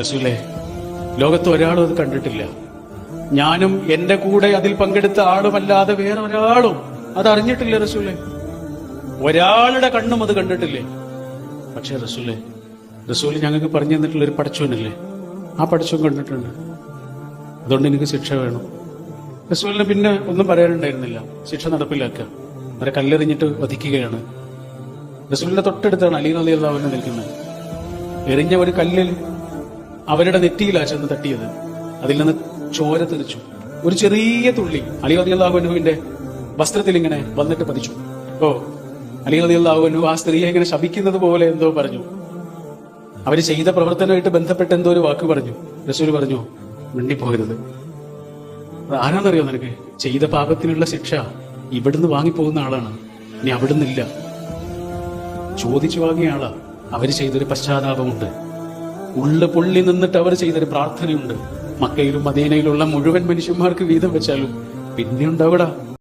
റസൂലേ ലോകത്ത് ഒരാളും അത് കണ്ടിട്ടില്ല. ഞാനും എന്റെ കൂടെ അതിൽ പങ്കെടുത്ത ആളുമല്ലാതെ വേറെ ഒരാളും അത് അറിഞ്ഞിട്ടില്ല റസൂലെ. ഒരാളുടെ കണ്ണും അത് കണ്ടിട്ടില്ലേ. പക്ഷേ റസൂലെ റസൂൽ ഞങ്ങൾക്ക് പറഞ്ഞു തന്നിട്ടുള്ള ഒരു പടച്ചോനില്ലേ ആ പടച്ചോൻ കണ്ടിട്ടുണ്ട്. അതുകൊണ്ട് എനിക്ക് ശിക്ഷ വേണം. റസൂലിന് പിന്നെ ഒന്നും പറയാനുണ്ടായിരുന്നില്ല. ശിക്ഷ നടപ്പിലാക്കുക. അവരെ കല്ലെറിഞ്ഞിട്ട് വധിക്കുകയാണ്. റസൂലിന്റെ തൊട്ടടുത്താണ് അലി അലി നിൽക്കുന്നത്. എറിഞ്ഞ ഒരു കല്ലിൽ അവരുടെ നെറ്റിയിലാ ചെന്ന് തട്ടിയത്. അതിൽ നിന്ന് ചോര തെറിച്ചു. ഒരു ചെറിയ തുള്ളി. അലി അലി അള്ളാഹുവിന്റെ വസ്ത്രത്തിൽ ഇങ്ങനെ വന്നിട്ട് പതിച്ചു. ഓ അലി അലി അള്ളാഹുവിനു ആ സ്ത്രീയെ ഇങ്ങനെ ശപിക്കുന്നത് പോലെ എന്തോ പറഞ്ഞു. അവർ ചെയ്ത പ്രവർത്തനമായിട്ട് ബന്ധപ്പെട്ട് എന്തോ ഒരു വാക്ക് പറഞ്ഞു. റസൂൽ പറഞ്ഞു മിണ്ടിപ്പോകരുത്. ആരാന്നറിയോ നിനക്ക്? ചെയ്ത പാപത്തിനുള്ള ശിക്ഷ ഇവിടുന്ന് വാങ്ങിപ്പോകുന്ന ആളാണ്. ഇനി അവിടുന്നില്ല. ചോദിച്ചു വാങ്ങിയ ആളാ. അവർ ചെയ്തൊരു പശ്ചാത്താപമുണ്ട്. ഉള്ളു പൊള്ളി നിന്നിട്ട് അവർ ചെയ്തൊരു പ്രാർത്ഥനയുണ്ട്. മക്കയിലും മദീനയിലുള്ള മുഴുവൻ മനുഷ്യന്മാർക്ക് വീതം വെച്ചാലും പിന്നെ ഉണ്ടാവിടാ